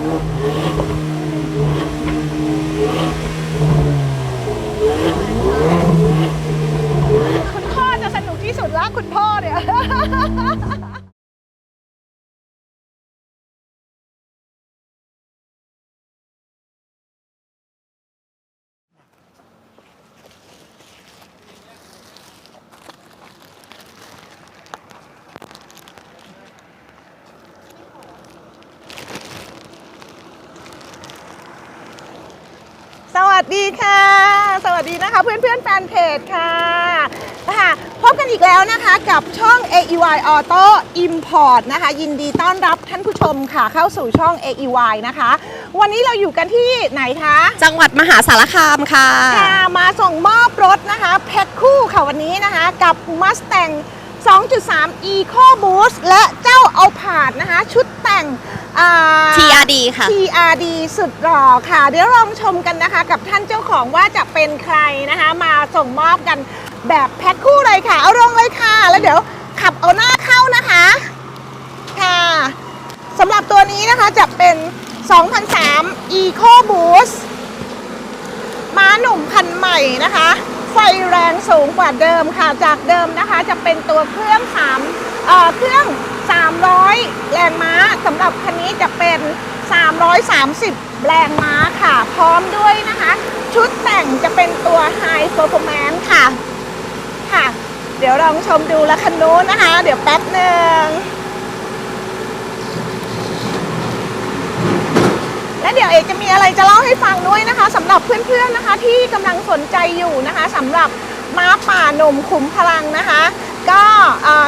คุณพ่อจะสนุกที่สุดละคุณพ่อเนี่ย สวัสดีค่ะ สวัสดีนะคะ เพื่อนเพื่อนๆแฟนเพจค่ะค่ะพบกันอีกแล้วนะคะกับช่อง AEY Auto Import นะคะ ยินดีต้อนรับท่านผู้ชมค่ะเข้าสู่ช่อง AEY นะคะ วันนี้เราอยู่กันที่ไหนคะจังหวัดมหาสารคามค่ะ ค่ะมาส่งมอบรถนะคะแพ็คคู่ค่ะวันนี้นะคะกับ Mustang 2.3 Eco Boost และเจ้าเอาผาดนะคะ ชุดแต่งอ่า TRD ค่ะ TRD สุดหล่อค่ะ เดี๋ยวลองชมกันนะคะกับท่านเจ้าของว่าจะเป็นใครนะคะ มาส่งมอบกันแบบแพ็คคู่เลยค่ะ เอาลงเลยค่ะ แล้วเดี๋ยวขับเอาหน้าเข้านะคะ ค่ะสำหรับตัวนี้นะคะจะเป็น 2003 Eco Boost ม้าหนุ่มพันธุ์ใหม่นะคะ ไฟแรงสูงกว่าเดิมค่ะ จากเดิมนะคะจะเป็นตัวเครื่อง3เอ่อเครื่อง 300 แรงม้าสำหรับคันนี้จะเป็น 330 แรงม้าค่ะ พร้อมด้วยนะคะ ชุดแต่งจะเป็นตัว High Performance ค่ะค่ะ เดี๋ยวลองชมดูละคันนู้นนะคะ เดี๋ยวแป๊บหนึ่ง และเดี๋ยวเอกจะมีอะไรจะเล่าให้ฟังด้วยนะคะสำหรับเพื่อนๆนะคะ ที่กำลังสนใจอยู่นะคะสำหรับม้าป่าหนุ่มขุมพลังนะคะ ก็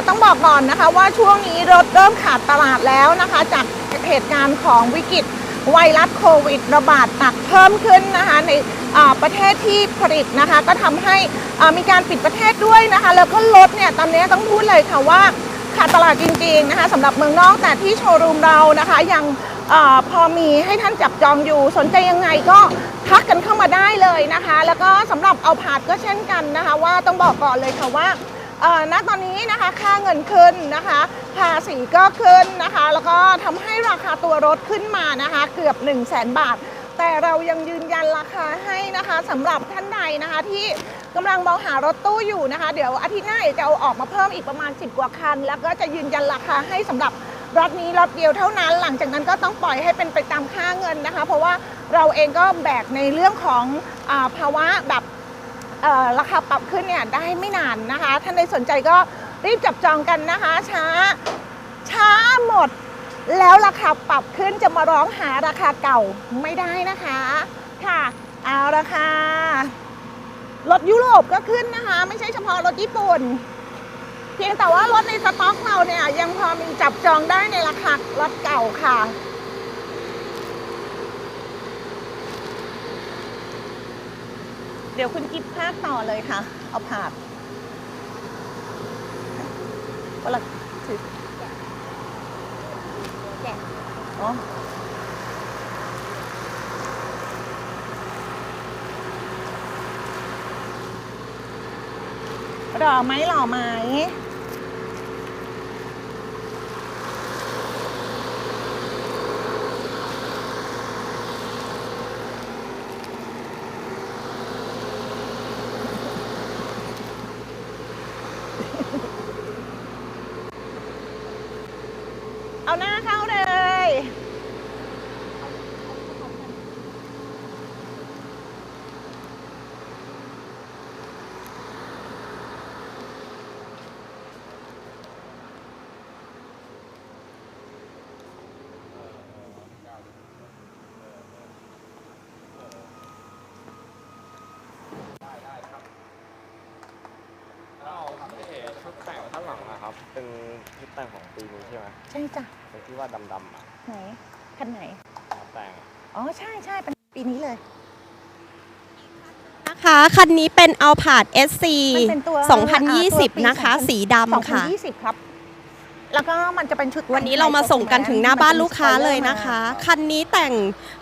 ต้องบอกก่อนนะคะว่าช่วงนี้รถเริ่มขาดตลาดแล้วนะคะ จากเหตุการณ์ของวิกฤตไวรัสโควิดระบาดหนักเพิ่มขึ้นนะคะในประเทศที่ผลิตนะคะ ก็ทำให้มีการปิดประเทศด้วยนะคะ แล้วก็รถเนี่ยตอนนี้ต้องพูดเลยค่ะว่าขาดตลาดจริงๆนะคะสำหรับเมืองนอกแต่ที่โชว์รูมเรานะคะยัง อพอมีให้ท่านจับจองอยู่สนใจยังไงก็ทักกันเข้ามาได้เลยนะคะ แล้วก็สำหรับเอาผาดก็เช่นกันนะคะ ว่าต้องบอกก่อนเลยค่ะว่าณตอนนี้นะคะค่าเงินขึ้นนะคะ ภาษีก็ขึ้นนะคะ แล้วก็ทำให้ราคาตัวรถขึ้นมานะคะ เกือบ 1 0 0 0 0แสนบาท แต่เรายังยืนยันราคาให้นะคะสำหรับท่านใดนะคะที่กำลังมองหารถตู้อยู่นะคะ เดี๋ยวอาทิตย์หน้าจะเอาออกมาเพิ่มอีกประมาณ 10 กว่าคัน แล้วก็จะยืนยันราคาให้สำหรับ รถนี้รถเดียวเท่านั้น หลังจากนั้นก็ต้องปล่อยให้เป็นไปตามค่าเงินนะคะ เพราะว่าเราเองก็แบกในเรื่องของอภาวะแบบราคาปรับขึ้นเนี่ยได้ไม่นานนะคะ ท่านใดสนใจก็รีบจับจองกันนะคะ ช้าช้าหมด แล้วราคาปรับขึ้นจะมาร้องหาราคาเก่าไม่ได้นะคะค่ะเอาราคารถยุโรปก็ขึ้นนะคะ ไม่ใช่เฉพาะรถญี่ปุ่น พียงแต่ว่ารถในสต็อกเราเนี่ย ยังพอมีจับจองได้ในราคารถเก่าค่ะเดี๋ยวคุณกิฟพากต่อเลยค่ะ เอาผาดเวลาถืออ๋อหล่อไหมหล่อไหม เอาหน้าเข้าเลย เอ๋ชุดแต่งข้างหลังอะครับ เป็นชุดแต่งของปีนี้ ใช่ไหมใช่จ้ะเป็นที่ว่าดำๆอะไหนคันไหนมาแต่งอะอ๋อใช่ใช่เป็นปีนี้เลย นะคะคันนี้เป็น a l p a r d SC มันเป็นตัวอ่าตัวปี2020 นะคะ 2000 สีดำค่ะ 2020 ครับ แล้วก็มันจะเป็นชุดวันนี้เรามาส่งกันถึงหน้าบ้านลูกค้าเลยนะคะมาคันนี้แต่ง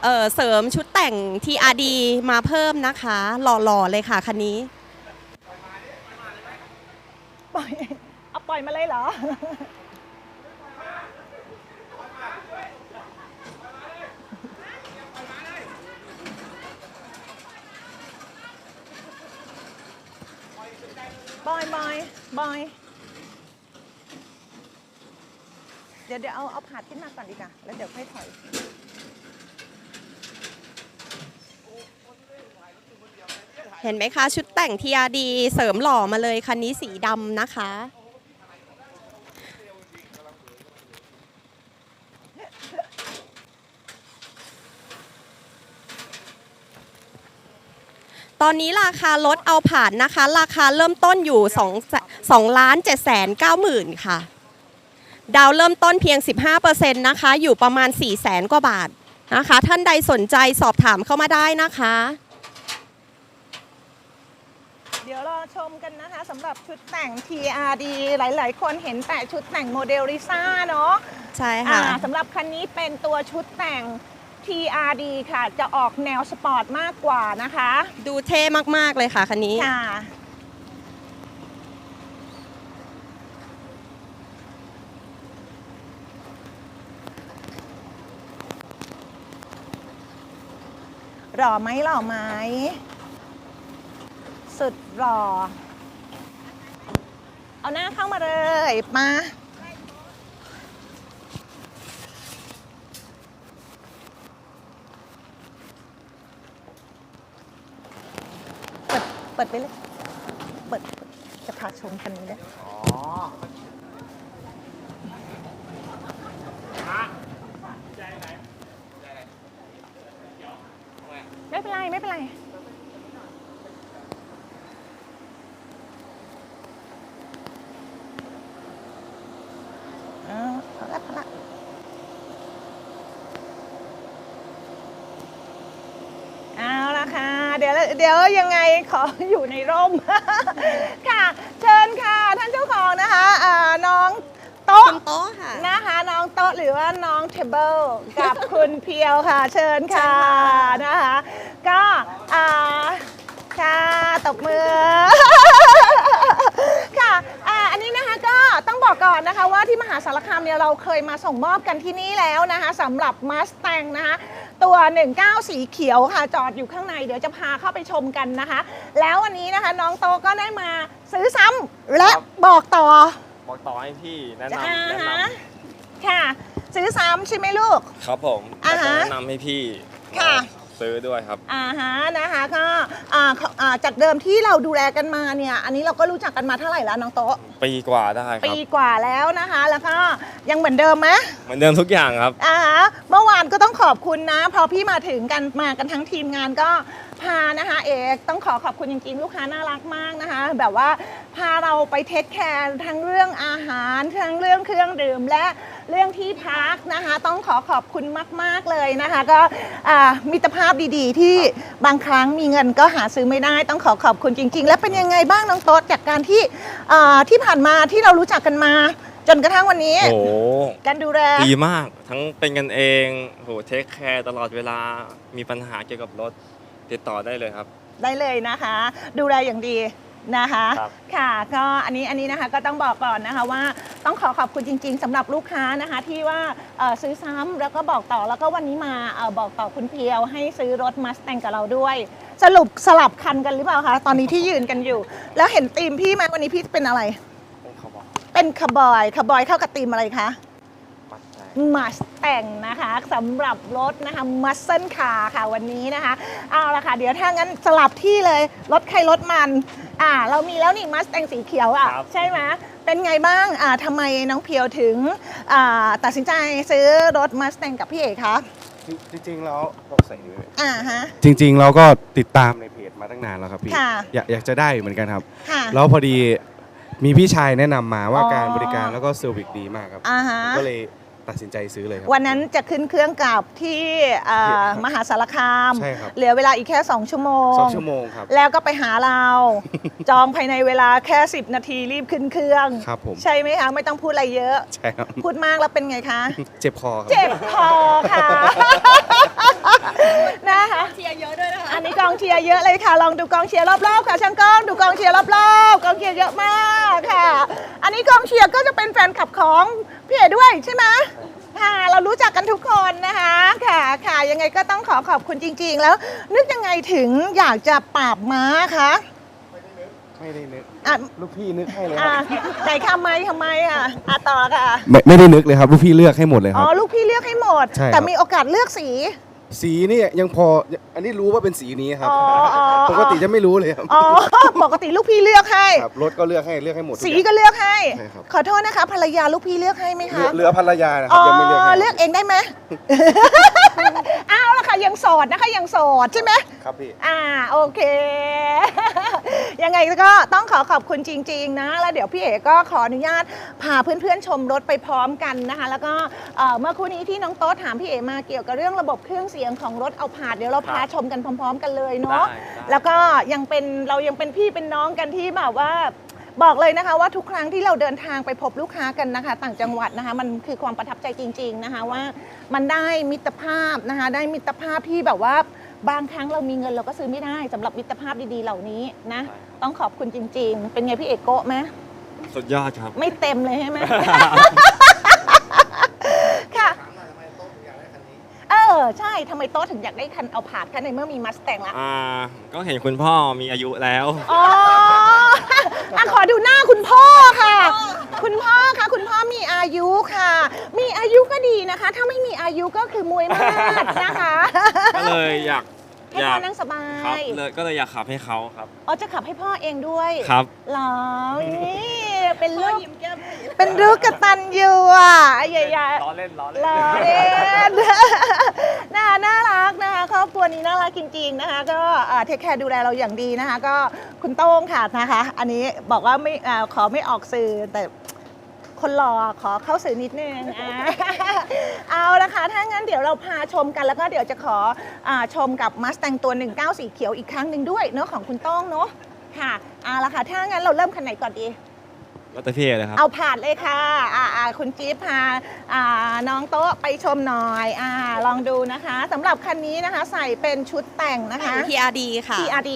เอ่อเสริมชุดแต่ง TRD มาเพิ่มนะคะ หล่อๆเลยค่ะคันนี้ ปล่อยเอาปล่อยมาเลยเหรอ บอยบอย เดี๋ยวเดี๋ยวเอาเอาผาดขึ้นมาก่อนดีกว่าแล้วเดี๋ยวค่อยถอย เห็นไหมคะ ชุดแต่งทีอาดีเสริมหล่อมาเลยคันนี้สีดำนะคะ ตอนนี้ราคารถเอาผ่านนะคะ ราคาเริ่มต้นอยู่2 2ล้าน7แสน9หมื่นค่ะ ดาวเริ่มต้นเพียง 15%นะคะ อยู่ประมาณ4แสนกว่าบาทนะคะ ท่านใดสนใจสอบถามเข้ามาได้นะคะ เดี๋ยวรอชมกันนะคะสำหรับชุดแต่ง TRD หลาย ๆ คนเห็นแต่ชุดแต่งโมเดลลิซ่าเนาะใช่อ่าค่ะสำหรับคันนี้เป็นตัวชุดแต่ง TRD ค่ะ จะออกแนวสปอร์ตมากกว่านะคะ ดูเท่มาก ๆ เลยค่ะคันนี้ ค่ะ หล่อไหมหล่อไหม สุดหล่อ เอาหน้าเข้ามาเลย มา เปิดไปเลย เปิดจะพาชมคันนี้เลย อ๋อ ไม่เป็นไร ไม่เป็นไร เอาเอาละเอาละเอาละค่ะ เดี๋ยวเดี๋ยวยังไงขออยู่ในร่ม ค่ะ เชิญค่ะท่านเจ้าของนะคะอ่าน้องโต๊ะ คุณโต๊ะค่ะ นะคะน้องโต๊ะหรือว่าน้องเทเบิลกับคุณเพียวค่ะ เชิญค่ะนะคะก็อ่าค่ะตบมือ ค่ะอ่าอันนี้นะคะก็ต้องบอกก่อนนะคะว่าที่มหาสารคามเนี่ยเราเคยมาส่งมอบกันที่นี่แล้วนะคะสำหรับมาส t ต n นะคะ ตัว 19 สีเขียวค่ะ จอดอยู่ข้างใน เดี๋ยวจะพาเข้าไปชมกันนะคะ แล้ววันนี้นะคะน้องโตก็ได้มาซื้อซ้ำและบอกต่อบอกต่อให้พี่แนะนำอ่าแนะนฮะค่ะ ซื้อซ้ำใช่ไหมลูกำครับผมอ่าแล้วก็ฮะ แนะนำให้พี่ค่ะ ซื้อด้วยครับ อ่าฮะนะคะก็อ่าอ่าจากเดิมที่เราดูแลกันมาเนี่ย อันนี้เราก็รู้จักกันมาเท่าไหร่แล้วน้องโต๊ะ ปีกว่าได้คปีรับกว่าแล้วนะคะ แล้วก็ยังเหมือนเดิมไหมเหมือนเดิมทุกอย่างครับอ่าฮะเมื่อวานก็ต้องขอบคุณนะ พอพี่มาถึงกันมากันทั้งทีมงานก็พานะคะเอกต้องขอขอบคุณจริงๆ ลูกค้าน่ารักมากนะคะ แบบว่าพาเราไปเทคแคร์ทั้งเรื่องอาหาร ทั้งเรื่องเครื่องดื่มและเรื่องที่พักนะคะ ต้องขอขอบคุณมาก ๆ เลยนะคะ ก็อ่ามิตรภาพดีๆ ที่บางครั้งมีเงินก็หาซื้อไม่ได้ต้องขอขอบคุณจริง ๆ แล้วเป็นยังไงบ้างน้องโต๊ดจากการที่อ่าที่ผ่านมาที่เรารู้จักกันมา จนกระทั่งวันนี้โอ้โหการดูแลดีมากทั้งเป็นกันเองโหเทคแคร์ตลอดเวลามีปัญหาเกี่ยวกับรถติดต่อได้เลยครับ ได้เลยนะคะ ดูแลอย่างดี นะคะครับค่ะก็อันนี้อันนี้นะคะก็ต้องบอกก่อนนะคะว่าต้องขอขอบคุณจริง ๆสำหรับลูกค้านะคะที่ว่าเอ่อซื้อซ้ำแล้วก็บอกต่อแล้วก็วันนี้มาเอ่อบอกต่อคุณเพียว ให้ซื้อรถมาส t ต n กับเราด้วย สรุปสลับคันกันหรือเปล่าคะตอนนี้ที่ยืนกันอยู่ แล้วเห็นธีมพี่ไหมวันนี้พี่เป็นอะไร เป็นเขาบอกเป็นคาร์บอยคาร์บอยเข้ากับธีมอะไรคะปัดใจ มาส แต่งนะคะสำหรับรถนะคะมัสเซนคาร์ค่ะวันนี้นะคะ เอาละค่ะ เดี๋ยวถ้างั้นสลับที่เลย รถใครรถมัน อ่า เรามีแล้วนี่มัสแต่งสีเขียวอะ ครับ ใช่ไหมเป็นไงบ้าง อ่าทำไมน้องเพียวถึง อ่า ตัดสินใจซื้อรถมัสแต่งกับพี่เอกคะจริงๆแล้วบอกใส่ด้วยอ่าฮะ จริง ๆ เราก็ติดตามในเพจมาตั้งนานแล้วครับพี่ค่ะ อยากอยากจะได้เหมือนกันครับ ค่ะ แล้วพอดีมีพี่ชายแนะนำมาว่าอ๋อ การบริการแล้วก็เซอร์วิสดีมากครับอ่าฮะ ผมก็เลย ตัดสินใจซื้อเลยครับ วันนั้นจะขึ้นเครื่องกลับที่อ่าครับมหาสารคาม ใช่ครับ เหลือเวลาอีกแค่ 2 ชั่วโมง สองชั่วโมงครับ แล้วก็ไปหาเรา จองภายในเวลาแค่ 10 นาทีรีบขึ้นเครื่อง ครับผม ใช่ไหมคะ ไม่ต้องพูดอะไรเยอะ ใช่ครับ พูดมากแล้วเป็นไงคะ เจ็บคอครับ เจ็บคอค่ะ นะคะ เชียร์เยอะด้วยนะคะ อันนี้กองเชียร์เยอะเลยค่ะ ลองดูกองเชียร์รอบๆค่ะช่างกล้องดูกองเชียร์รอบๆกองเชียร์เยอะมากค่ะ อันนี้กองเชียร์ก็จะเป็นแฟนคลับของพี่เอ๋ด้วยใช่ไหมค่ะเรารู้จักกันทุกคนนะคะค่ะค่ะยังไงก็ต้องขอขอบคุณจริง ๆ แล้ว นึกยังไงถึงอยากจะปราบม้าคะไม่ได้นึกอะลูกพี่นึกให้เลยคอะรับไหนทำไมทำไมอะอะต่อค่ะ ไม่ไม่ได้นึกเลยครับ ลูกพี่เลือกให้หมดเลยคอ๋รัอบลูกพี่เลือกให้หมด ใช่ครับ แต่มีโอกาสเลือกสี สีนี่ยังพออันนี้รู้ว่าเป็นสีนี้ครับอ๋ออ๋อ ปกติจะไม่รู้เลยครับ อ๋อ ปกติลูกพี่เลือกให้ ครับรถก็เลือกให้เลือกให้หมดทุสีอย่าง ก็เลือกให้ ใช่ครับ ขอโทษนะคะ ภรรยาลูกพี่เลือกให้ไหมเหลืคะอเหลือภรรยานะครับยังไม่เลือกให้เลือกเองได้ไหม อ้าวแล้วค่ะยังโสดนะคะยังโสดใช่ไหม ครับพี่ อ่าโอเค ยังไงก็ต้องขอขอบคุณจริง ๆ นะ แล้วเดี๋ยวพี่เอกก็ขออนุญาตพาเพื่อนๆชมรถไปพร้อมกันนะคะ แล้วก็เอ่อเมื่อครู่นี้ที่น้องโต๊ดถามพี่เอกมาเกี่ยวกับเรื่องระบบเครื่องเสียงของรถเอาผาดเดี๋ยวเราพาชมกันพร้อม ๆ กันเลยเนาะได้ได้แล้วก็ยังเป็นเรายังเป็นพี่เป็นน้องกันที่แบบว่า บอกเลยนะคะว่าทุกครั้งที่เราเดินทางไปพบลูกค้ากันนะคะ ต่างจังหวัดนะคะ มันคือความประทับใจจริง ๆนะคะว่ามันได้มิตรภาพนะคะ ได้มิตรภาพที่แบบว่าบางครั้งเรามีเงินเราก็ซื้อไม่ได้สำหรับมิตรภาพดีๆเหล่านี้นะ ต้องขอบคุณจริง ๆ เป็นไงพี่เอกโกะไหมสุดยอดครับ ไม่เต็มเลยใช่ไหม ค่ะเออใช่ทำไมโต๊ะถึงอยากได้คันเอาผาดคันในเมื่อมีมัสแตงละอ่าก็เห็นคุณพ่อมีอายุแล้ว อ๋ออะขอดูหน้าคุณพ่อค่ะ คุณพ่อค่ะ คุณพ่อมีอายุค่ะ มีอายุก็ดีนะคะ ถ้าไม่มีอายุก็คือมวยมากนะคะก็เลยอยากให้อยาพ่อกนั่งสบาครับยเลยก็เลยอยากขับให้เขาครับ อ๋อจะขับให้พ่อเองด้วยครับ เหรอนี่ เป็นลูกเป็นลูกกตันยูอะใหญ่ล้อเล่นล้อเล่นๆล้อเล่นน่าน่ารักนะคะครอบครัวนี้น่ารักจริง ๆนะคะ ก็เทคแคร์ดูแลเราอย่างดีนะคะ ก็คุณโต้งค่ะนะคะ อันนี้บอกว่าไม่อ่าขอไม่ออกสื่อแต่คนรอขอเข้าสื่อนิดนึงอ่าเอาละค่ะถ้างั้นเดี๋ยวเราพาชมกันแล้วก็เดี๋ยวจะขออาชมกับมัสแตงตัว 19สีเขียวอีกครั้งหนึ่งด้วยเนาะของคุณโต้องเนาะค่ะเอาละค่ะถ้างั้นเราเริ่มคันไหนก่อนดี วัตเตอร์พี่เลยครับ เอาผ่านเลยค่ะอ่าอ่าคุณจี๊บพาอ่าน้องโต๊ะไปชมหน่อยอ่าลองดูนะคะสำหรับคันนี้นะคะใส่เป็นชุดแต่งนะคะแต่ง TRD ค่ะ TRD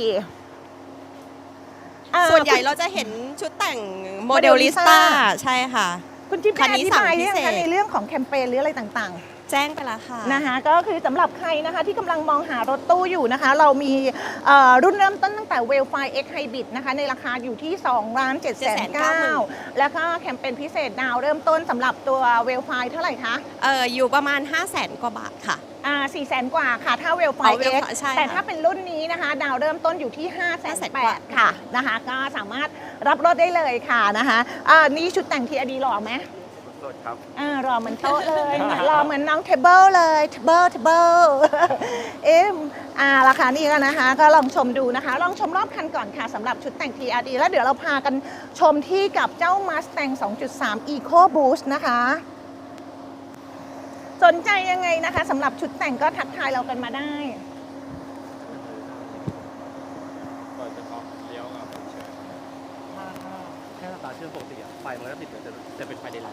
อ่า ส่วนใหญ่เราจะเห็นชุดแต่งโมเดลลิส Modelista ต้าใช่ค่ะ คุณจิ๊บคัได้นอนี้ธิสั่งบายพิเรื่องเศษ คะในเรื่องของแคมเปญหรืออะไรต่างๆ แจ้งไปแล้วค่ะ นะคะก็คือสำหรับใครนะคะที่กำลังมองหารถตู้อยู่นะคะ เรามีเอ่อรุ่นเริ่มต้นตั้งแต่ w e l f i X Hybrid นะคะ ในราคาอยู่ที่2ล้าน7 9 0 0แล้วก็แคมเปญพิเศษดาวเริ่มต้นสำหรับตัว w e l f i เท่าไหร่คะเอออยู่ประมาณ 5 0 0แสนกว่าบาทค่ะ อ่า4แสนกว่าค่ะ ถ้า w e l f i อ๋อ X Wellfire ใช่ค่ะแต่ถ้าเป็นรุ่นนี้นะคะ ดาวเริ่มต้นอยู่ที่5 8 0 0 500,000กว่า0ค่ะนะคะ ก็สามารถรับรถได้เลยค่ะนะคะอ่านี่ชุดแต่งทีอดีหล่อไหม สดครับอ่ารอเหมือนโต๊ะเลยรอเหมือนน้องเทเบิลเลยเทเบิลเทเบิลเอ็มอ่าราคานี่ก็นะคะ ก็ลองชมดูนะคะ ลองชมรอบคันก่อนค่ะสำหรับชุดแต่ง TRD แล้วเดี๋ยวเราพากันชมที่กับเจ้า Mustang 2.3 Eco Boost นะคะสนใจยังไงนะคะสำหรับชุดแต่งก็ทักทายเรากันมาได้ ก่อนจะเข้าเลี้ยวกับเชิญ แค่สตาร์ทเครื่องปกติอะไฟมันก็ติดแต่จะเป็นไฟเดล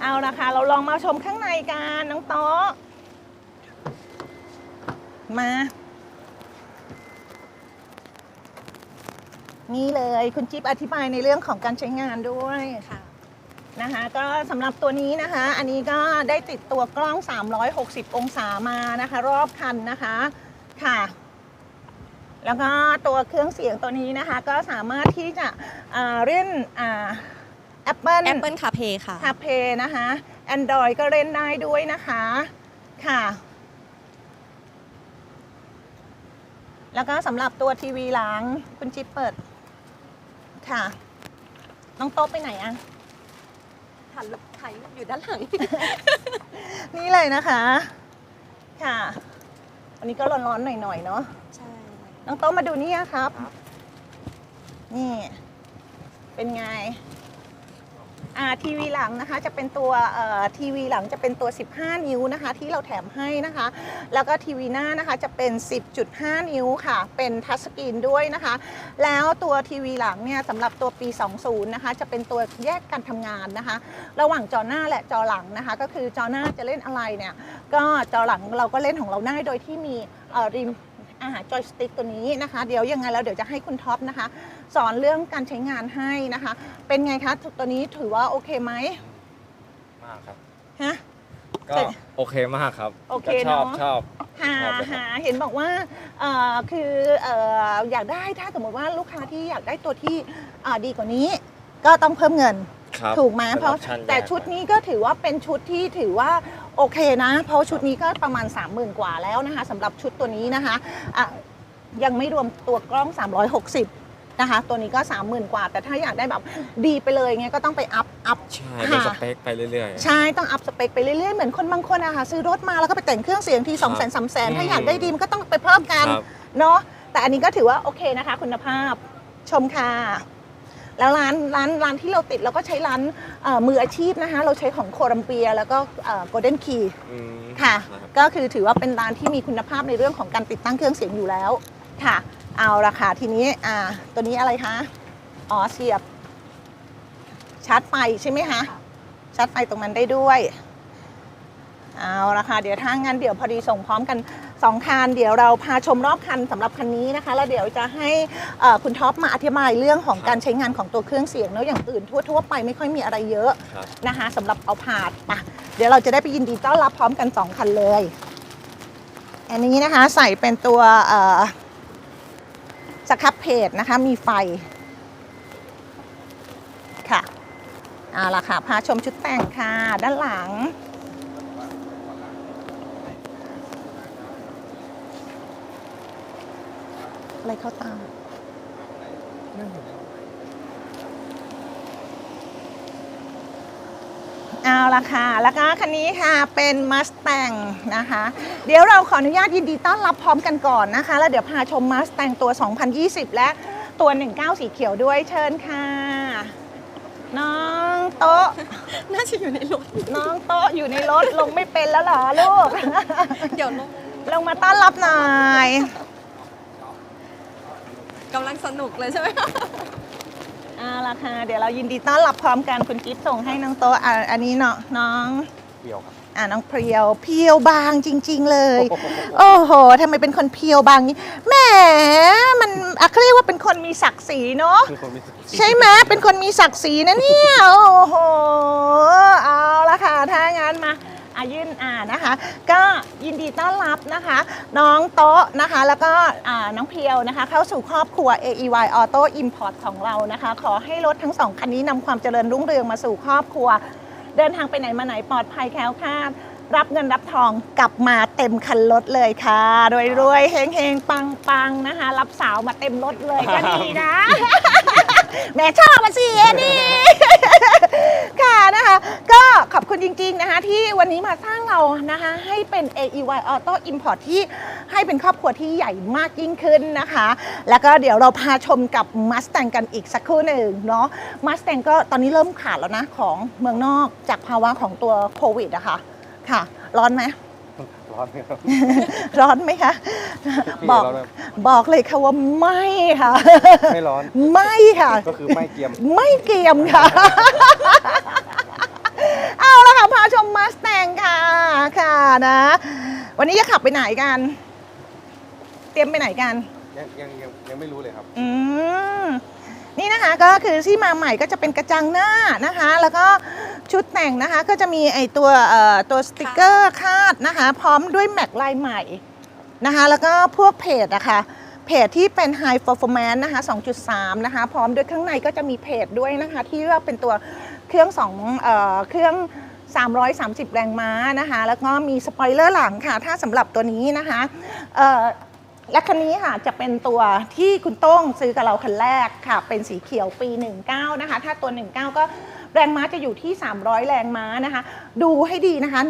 เอาละค่ะ เราลองมาชมข้างในกันน้องโต๊ะมา นี่เลยคุณจิ๊บอธิบายในเรื่องของการใช้งานด้วยค่ะนะคะก็สำหรับตัวนี้นะคะ อันนี้ก็ได้ติดตัวกล้อง 360 องศามานะคะ รอบคันนะคะค่ะ แล้วก็ตัวเครื่องเสียงตัวนี้นะคะ ก็สามารถที่จะอ่าเล่นอ่า Apple Apple CarPlay ค่ะคาเพนะคะ Android ก็เล่นได้ด้วยนะคะค่ะ แล้วก็สำหรับตัวทีวีหลังคุณจิ๊บเปิดค่ะ น้องโต๊ะไปไหนอะถ่ายรูปถ่ายรูปอยู่ด้านหลัง นี่เลยนะคะ ค่ะ วันนี้ก็ร้อนๆหน่อยๆเนาะใช่ น้องโต๊ะมาดูนี่ครับ นี่ เป็นไงอ่าทีวีหลังนะคะจะเป็นตัวเอ่อทีวีหลังจะเป็นตัว 15 นิ้วนะคะ ที่เราแถมให้นะคะ แล้วก็ทีวีหน้านะคะจะเป็น 10.5 นิ้วค่ะ เป็นทัชสกรีนด้วยนะคะ แล้วตัวทีวีหลังเนี่ยสำหรับตัวปี 20 นะคะ จะเป็นตัวแยกการทำงานนะคะ ระหว่างจอหน้าและจอหลังนะคะ ก็คือจอหน้าจะเล่นอะไรเนี่ย ก็จอหลังเราก็เล่นของเราได้โดยที่มีเอ่อริม อาหารจอยสติ๊กตัวนี้นะคะ เดี๋ยวยังไงแล้วเดี๋ยวจะให้คุณท็อปนะคะ สอนเรื่องการใช้งานให้นะคะ เป็นไงคะตัวนี้ถือว่าโอเคไหมมากครับ ฮะ ก็เสร็จโอเคมากครับโอเคก็ชอบเนอะ ชอบ หาชอบเลยครับ หาเห็นบอกว่าเอ่อคือเอ่ออยากได้ถ้าสมมติว่าลูกค้าที่อยากได้ตัวที่อ่าดีกว่านี้ ก็ต้องเพิ่มเงิน ครับถูกไหมป็นเพราะ option แต่ได้ชุดนี้ก็ถือว่าเป็นชุดที่ถือว่า โอเคนะ เพราะชุดนี้ก็ประมาณ 30,000 กว่าแล้วนะคะสำหรับชุดตัวนี้นะคะอะยังไม่รวมตัวกล้อง 360 นะคะ ตัวนี้ก็ 30,000 กว่า แต่ถ้าอยากได้แบบดีไปเลยเงี้ยก็ต้องไปอัพอัพใช่เป็นสเปคไปเรื่อยๆ ใช่ ต้องอัพสเปคไปเรื่อยๆ เหมือนคนบางคนอะค่ะซื้อรถมาแล้วก็ไปแต่งเครื่องเสียงที2 0 0 0 0 3 0 0 0 0ถ้าอยากได้ดีมันก็ต้องไปเพิ่มกันครับเนาะแต่อันนี้ก็ถือว่าโอเคนะคะ คุณภาพชมค่ะ แล้วร้านร้านร้านที่เราติดเราก็ใช้ร้านเอ่อมืออาชีพนะคะ เราใช้ของโคลัมเบียแล้วก็โกลเด้นคีอืมค่ะรับก็คือถือว่าเป็นร้านที่มีคุณภาพในเรื่องของการติดตั้งเครื่องเสียงอยู่แล้วค่ะ เอาละค่ะทีนี้อ่าตัวนี้อะไรคะอ๋อเสียบ ชาร์จไฟใช่ไหมคะชาร์จไฟตรงนั้นได้ด้วย เอาละค่ะเดี๋ยวถ้างั้นเดี๋ยวพอดีส่งพร้อมกันสองคัน เดี๋ยวเราพาชมรอบคันสำหรับคันนี้นะคะ แล้วเดี๋ยวจะให้เอ่อคุณท็อปมาอธิบายเรื่องของการใช้งานของตัวเครื่องเสียงเนอะอย่างอื่นทั่ว ๆ ไปไม่ค่อยมีอะไรเยอะครับนะคะสำหรับเอาผาดปะเดี๋ยวเราจะได้ไปยินดีต้อนรับพร้อมกัน 2 คันเลย อันนี้นะคะใส่เป็นตัวเอ่อสครับเพจนะคะมีไฟค่ะเอาละค่ะพาชมชุดแต่งค่ะ ด้านหลัง อะไรเข้าตาเอาละค่ะ แล้วก็คันนี้ค่ะเป็น Mustang นะคะ เดี๋ยวเราขออนุญาตยินดีต้อนรับพร้อมกันก่อนนะคะ แล้วเดี๋ยวพาชม Mustang ตัว 2020 และตัว 19 สีเขียวด้วยเชิญค่ะ น้องโต๊ะ น่าจะอยู่ในรถ น้องโต๊ะอยู่ในรถ ลงไม่เป็นแล้วเหรอลูก เดี๋ยวลง ลงมาต้อนรับหน่อย กำลังสนุกเลยใช่ไหมเอาละค่ะเดี๋ยวเรายินดีต้อนรับพร้อมกันคุณกิฟต์ส่งให้น้องโต๊ะอะอันนี้เนาะน้องเดียวครับ อ่าน้องเพรียวเพียวบางจริง ๆ เลย โอ้โหทำไมเป็นคนเพียวบางนี้แหมมันอะเขาเรียกว่าเป็นคนมีศักดิ์ศรีเนาะ คือคนมีใช่ไหมเป็นคนมีศักดิ์ศรีนะเนี่ย โอ้โห เอาละค่ะ ถ้างั้นมา อายื่นอ่านะคะ ก็ยินดีต้อนรับนะคะ น้องโต๊ะนะคะ แล้วก็อ่าน้องเพียวนะคะ เข้าสู่ครอบครัว AEY Auto Import ของเรานะคะ ขอให้รถทั้งสองคันนี้นำความเจริญรุ่งเรืองมาสู่ครอบครัว เดินทางไปไหนมาไหนปลอดภัยแคล้วคลาดรับเงินรับทองกลับมาเต็มคันรถเลยค่ะรวยรวยๆเฮงเฮงปังปังๆนะคะ รับสาวมาเต็มรถเลยก็ดีนะแหม่ชอบมาสิเอ็นี่ ค่ะนะคะ ก็ขอบคุณจริงๆนะคะที่วันนี้มาสร้างเรานะคะให้เป็น AEY Auto Import ที่ให้เป็นครอบครัวที่ใหญ่มากยิ่งขึ้นนะคะ แล้วก็เดี๋ยวเราพาชมกับ Mustang กันอีกสักครู่หนึ่งเนาะ Mustang ก็ตอนนี้เริ่มขาดแล้วนะของเมืองนอกจากภาวะของตัวโควิดนะคะค่ะ ร้อนไหม ร้อนไหมครับ ร้อนไหมคะ พี่บอกร้อนไหม บอกเลยค่ะว่าไม่ค่ะ ไม่ร้อน ไม่ค่ะ ก็คือไม่เกียม ไม่เกรียมค่ะ เอาละค่ะ พาชมมาสแตงค่ะ ค่ะนะ วันนี้จะขับไปไหนกัน เตรียมไปไหนกัน ยังยังยังยังไม่รู้เลยครับ อืม นี่นะคะก็คือที่มาใหม่ก็จะเป็นกระจังหน้านะคะ แล้วก็ชุดแต่งนะคะก็จะมีไอตัวเอ่อตัวสติกเกอร์คาดนะคะ พร้อมด้วยแม็กลายใหม่นะคะ แล้วก็พวกเพจอะคะ่ะเพจที่เป็น High Performance นะคะ 2.3 นะคะ พร้อมด้วยข้างในก็จะมีเพจด้วยนะคะ ที่ว่าเป็นตัวเครื่องสองเอ่อเครื่อง 330 แรงม้านะคะ แล้วก็มีสปอยเลอร์หลังค่ะ ถ้าสำหรับตัวนี้นะคะเอ่อ และคันนี้ค่ะจะเป็นตัวที่คุณต้งซื้อกับเราคันแรกค่ะ เป็นสีเขียวปี 19 นะคะ ถ้าตัว 19 ก็แรงม้าจะอยู่ที่ 300 แรงม้านะคะ ดูให้ดีนะคะ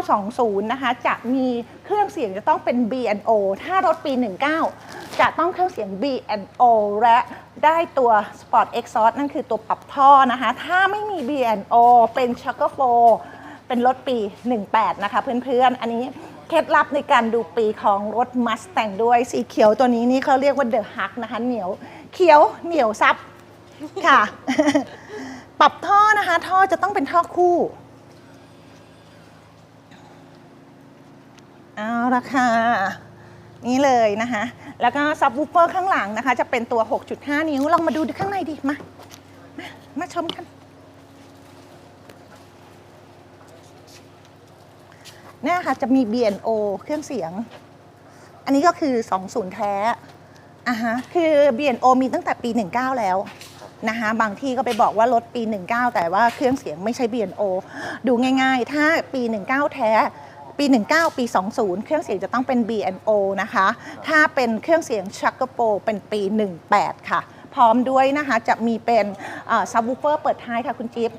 1920 นะคะ จะมีเครื่องเสียงจะต้องเป็น BNO ถ้ารถปี 19 จะต้องเครื่องเสียง BNO และได้ตัว Sport Exhaust นั่นคือตัวปรับท่อนะคะ ถ้าไม่มี BNO เป็น c h o c k e r 4เป็นรถปี 18 นะคะเพื่อนๆ อันนี้ เคล็ดลับในการดูปีของรถ Mustang ด้วยสีเขียวตัวนี้นี่เขาเรียกว่า The Hug นะคะเหนียวเขียวเหนียวซับค่ะ ปรับท่อนะคะ ท่อจะต้องเป็นท่อคู่เอาละค่ะนี่เลยนะคะ แล้วก็ซับวูเฟอร์ข้างหลังนะคะ จะเป็นตัว 6.5 นิ้วลองมาดูข้างในดิมามามาชมกัน เนี่ยค่ะจะมี B&O เครื่องเสียง อันนี้ก็คือ 20 แท้อะฮะคือ B&O มีตั้งแต่ปี 19 แล้วนะคะบางที่ก็ไปบอกว่ารถปี 19 แต่ว่าเครื่องเสียงไม่ใช่ B&O ดูง่าย ๆ ถ้าปี 19 แท้ปี 19 ปี 20 เครื่องเสียงจะต้องเป็น B&O นะคะ ถ้าเป็นเครื่องเสียงชักเกอร์โปเป็นปี 18 ค่ะ พร้อมด้วยนะคะจะมีเป็นซับวูเฟอร์เปิดท้ายค่ะคุณจิ๊บ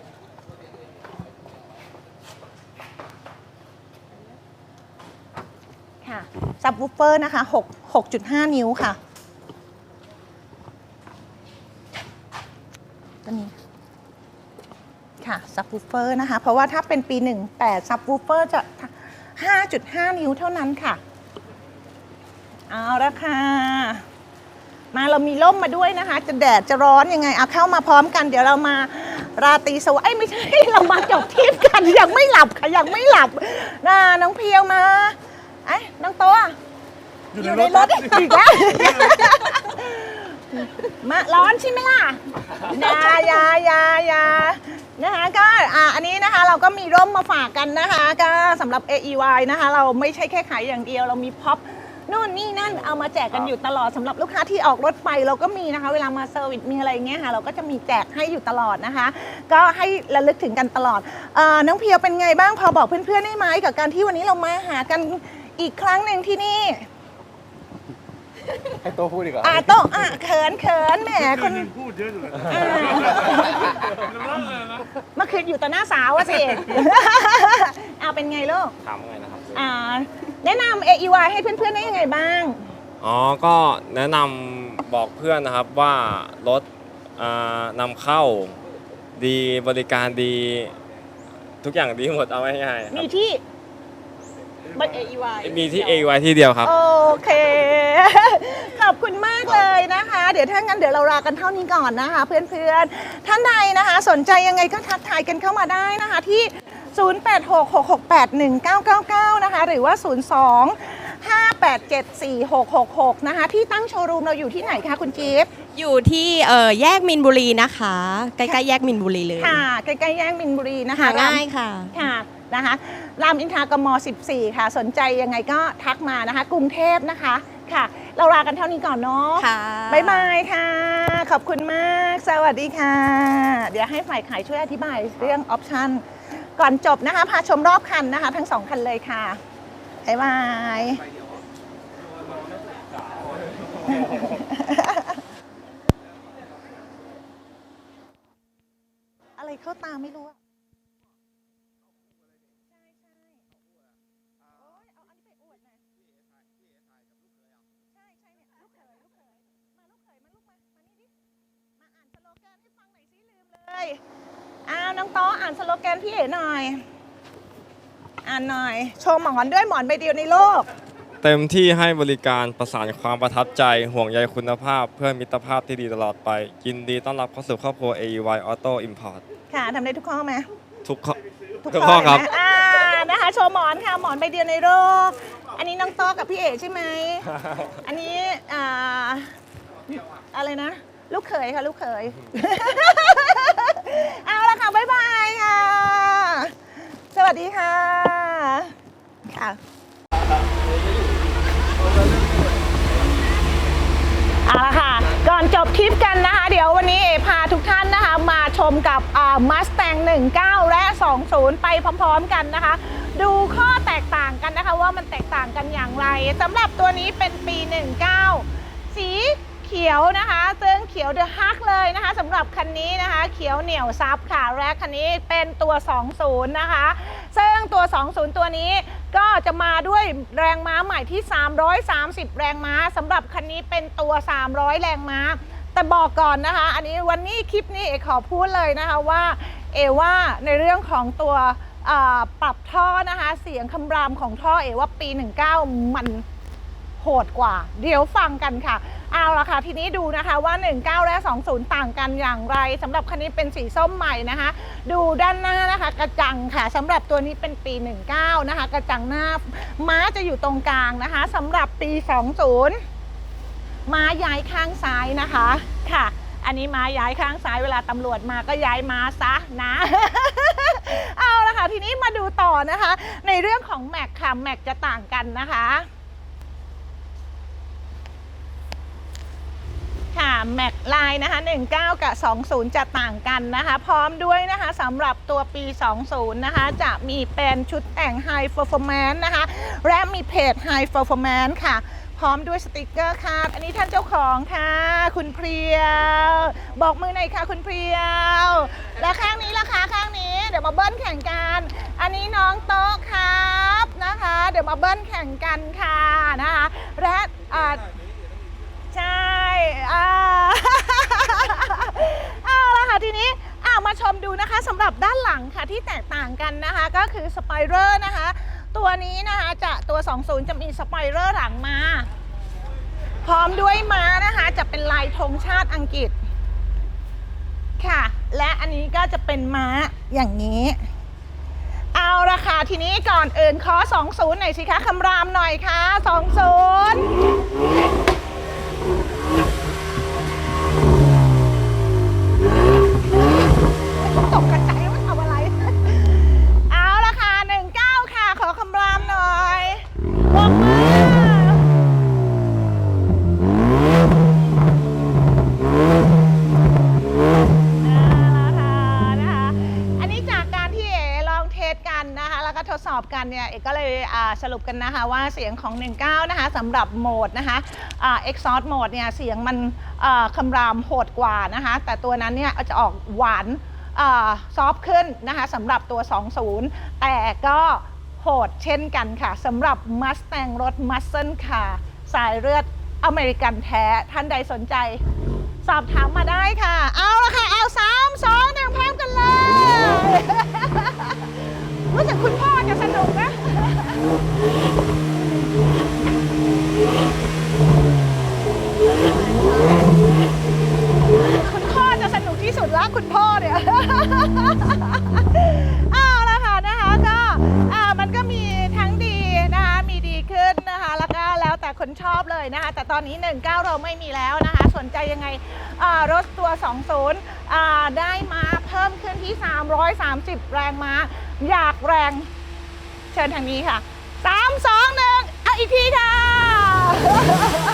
ค่ะซับวูฟเฟอร์นะคะ6 6.5 นิ้วค่ะตัวนี้ค่ะซับวูฟเฟอร์นะคะ เพราะว่าถ้าเป็นปี 18ซับวูฟเฟอร์จะ 5.5 นิ้วเท่านั้นค่ะ เอาละค่ะมาเรามีร่มมาด้วยนะคะ จะแดดจะร้อนยังไงเอาเข้ามาพร้อมกัน เดี๋ยวเรามาราตรีสวัสดิ์เอ้ยไม่ใช่เรามาจบทริปกันยังไม่หลับค่ะยังไม่หลับน่าน้องเพียวมา ไอ้ยน้องโตะอยู่ในรถอีกแล้วมาร้อนใช่ไหมล่ะอยาอยาอยาอยานะคะก็อ่าอันนี้นะคะเราก็มีร่มมาฝากกันนะคะ ก็สำหรับ AEY นะคะ เราไม่ใช่แค่ขายอย่างเดียว เรามีพ็อปนู่นนี่นั่นเอามาแจกกันอยู่ตลอดสำหรับลูกค้าที่ออกรถไปเราก็มีนะคะ เวลามาเซอร์วิสมีอะไรอย่างเงี้ยค่ะ เราก็จะมีแจกให้อยู่ตลอดนะคะ ก็ให้ระลึกถึงกันตลอดเออน้องเพียวเป็นไงบ้างพอบอกเพื่อนๆได้ไหมกับการที่วันนี้เรามาหากัน อีกครั้งหนึ่งที่นี่ ให้โตพูดดีกว่าอ่าโต้องอะเขินเขินแหมคนพูดเยอะอยู่เมื่อคืนอยู่ต่อหน้าสาวอะสิ เอาเป็นไงลูกถามว่าไงนะครับ อ่า แนะนำ AEY ให้เพื่อนๆได้ยังไงบ้าง อ๋อ ก็แนะนำบอกเพื่อนนะครับว่ารถอ่านำเข้าดีบริการดี ทุกอย่างดีหมดเอาง่ายๆครัมีบที่ บัตร AEY มีที่ AY ที่เดียวครับ โอเค ขอบคุณมากเลยนะคะ เดี๋ยวถ้างั้นเดี๋ยวเราลากันเท่านี้ก่อนนะคะ เพื่อนๆ ท่านใดนะคะ สนใจยังไงก็ทักทายกันเข้ามาได้นะคะที่ 0866681999 นะคะ หรือว่า 02-5874666 นะคะ ที่ตั้งโชว์รูมเราอยู่ที่ไหนคะคุณจิ๊บอยู่ที่เอ่อแยกมินบุรีนะคะ ใกล้ๆแยกมินบุรีเลยค่ะ ใกล้ๆแยกมินบุรีนะคะ หาง่ายค่ะ ค่ะนะคะ รามอินทรากม 14 ค่ะ สนใจยังไงก็ทักมานะคะ กรุงเทพนะคะค่ะ เราลากันเท่านี้ก่อนเนาะค่ะบ๊ายบายค่ะ ขอบคุณมาก สวัสดีค่ะ เดี๋ยวให้ฝ่ายขายช่วยอธิบายเรื่องออปชันก่อนจบนะคะ พาชมรอบคันนะคะ ทั้งสองคันเลยค่ะบ๊ายบายอะไรเข้าตาไม่รู้อะใช่ใช่โอ้ยเอาอันนี้ไปอวดหน่อยใช่ใช่เนี่ยลูกเขยลูกเขยมาลูกเขยมาลูกมา มานี่ดิ มาอ่านสโลแกนให้ฟังหน่อยสิลืมเลย อ้าวน้องโต๊ะอ่านสโลแกนพี่เอ๋หน่อย อ่านหน่อย โชว์หมอนด้วยหมอนใบเดียวในโลก เต็มที่ให้บริการประสานความประทับใจห่วงใยคุณภาพ เพื่อมิตรภาพที่ดีตลอดไป ยินดีต้อนรับเข้าสู่ครอบครัว AEY Auto Import ค่ะทำได้ทุกข้อไหมทุกข้อ ทุกทุกข้ข้ออครับเห็นไหมอ่านะคะโชว์หมอนค่ะหมอนใบเดียวในโลกอันนี้น้องโต๊ะกับพี่เอ๋ใช่ไหม อันนี้อ่าอะไรนะ ลูกเขยค่ะ ลูกเขย เอาละค่ะ บ๊ายบายค่ะ สวัสดีค่ะ ค่ะเอาละค่ะ ก่อนจบทริปกันนะคะ เดี๋ยววันนี้เอพาทุกท่านนะคะ มาชมกับมัสแตง19 และ 20 ไปพร้อมๆกันนะคะ ดูข้อแตกต่างกันนะคะว่ามันแตกต่างกันอย่างไรสำหรับตัวนี้เป็นปี 19 สี เขียวนะคะ ซึ่งเขียวเดอะฮักเลยนะคะสำหรับคันนี้นะคะ เขียวเหนียวซับค่ะและคันนี้เป็นตัว 20 นะคะ ซึ่งตัว 20 ตัวนี้ก็จะมาด้วยแรงม้าใหม่ที่ 330 แรงม้าสำหรับคันนี้เป็นตัว 300 แรงม้า แต่บอกก่อนนะคะ อันนี้วันนี้คลิปนี้เอขอพูดเลยนะคะว่าเอว่าในเรื่องของตัวปรับท่อนะคะ เสียงคำรามของท่อเอว่าปี 19 มัน โหดกว่า เดี๋ยวฟังกันค่ะ เอาละค่ะ ทีนี้ดูนะคะว่า 19 และ 20 ต่างกันอย่างไรสำหรับคันนี้เป็นสีส้มใหม่นะคะ ดูด้านหน้านะคะ กระจังค่ะสำหรับตัวนี้เป็นปี 19 นะคะ กระจังหน้าม้าจะอยู่ตรงกลางนะคะสำหรับปี 20 ม้าย้ายข้างซ้ายนะคะค่ะอันนี้ม้าย้ายข้างซ้ายเวลาตำรวจมาก็ย้ายม้าซะนะ เอาละค่ะ ทีนี้มาดูต่อนะคะ ในเรื่องของแม็กค่ะ แม็กจะต่างกันนะคะ แม็กไลน์นะคะ19 กับ 20 จะต่างกันนะคะ พร้อมด้วยนะคะสำหรับตัวปี 20 นะคะ จะมีเป็นชุดแต่ง High Performance นะคะ และมีเพจ High Performance ค่ะ พร้อมด้วยสติกเกอร์ค่ะ อันนี้ท่านเจ้าของค่ะ คุณเพรียว บอกมือหน่อยค่ะคุณเพรียว แล้วข้างนี้ล่ะคะข้างนี้ เดี๋ยวมาเบิ้ลแข่งกัน อันนี้น้องโต๊ะครับนะคะ เดี๋ยวมาเบิ้ลแข่งกันค่ะนะคะและอ่าใช่อ่า เอาละค่ะทีนี้อ่ามาชมดูนะคะสำหรับด้านหลังค่ะที่แตกต่างกันนะคะ ก็คือสไปเรอร์นะคะ ตัวนี้นะคะจะตัว 20 จะมีสไปเรอร์หลังมา พร้อมด้วยม้านะคะ จะเป็นลายธงชาติอังกฤษค่ะ และอันนี้ก็จะเป็นม้าอย่างนี้ เอาละค่ะทีนี้ก่อนอื่นขอ 20 หน่อยสิคะคำรามหน่อยค่ะ 20 อบกันเนี่ยเอ๋ก็เลยสรุปกันนะคะว่าเสียงของ 19 นะคะสำหรับโหมดนะคะเอ่า exhaust mode เนี่ยเสียงมันคำรามโหดกว่านะคะแต่ตัวนั้นเนี่ยจะออกหวานซอฟขึ้นนะคะสำหรับตัว 20 แต่ก็โหดเช่นกันค่ะสำหรับ Mustang รถ Muscle ค่ะ สายเลือดอเมริกันแท้ท่านใดสนใจ สอบถามมาได้ค่ะ เอาละค่ะ เอาสามสองหนึ่งพร้อมกันเลย รู้สึกคุณพ่อจะสนุกนะคุณพ่อจะสนุกที่สุดแล้วคุณพ่อเนี่ยเอาละค่ะนะคะก็อ่ามันก็มีทั้งดีนะคะมีดีขึ้นนะคะแล้วก็แล้วแต่คนชอบเลยนะคะแต่ตอนนี้ 19 เราไม่มีแล้วนะคะสนใจยังไงอ่ารถตัว 20อ่าได้มาเพิ่มขึ้นที่ 330 แรงม้า อยากแรง เชิญทางนี้ค่ะ3 2 1เอาอีกทีค่ะ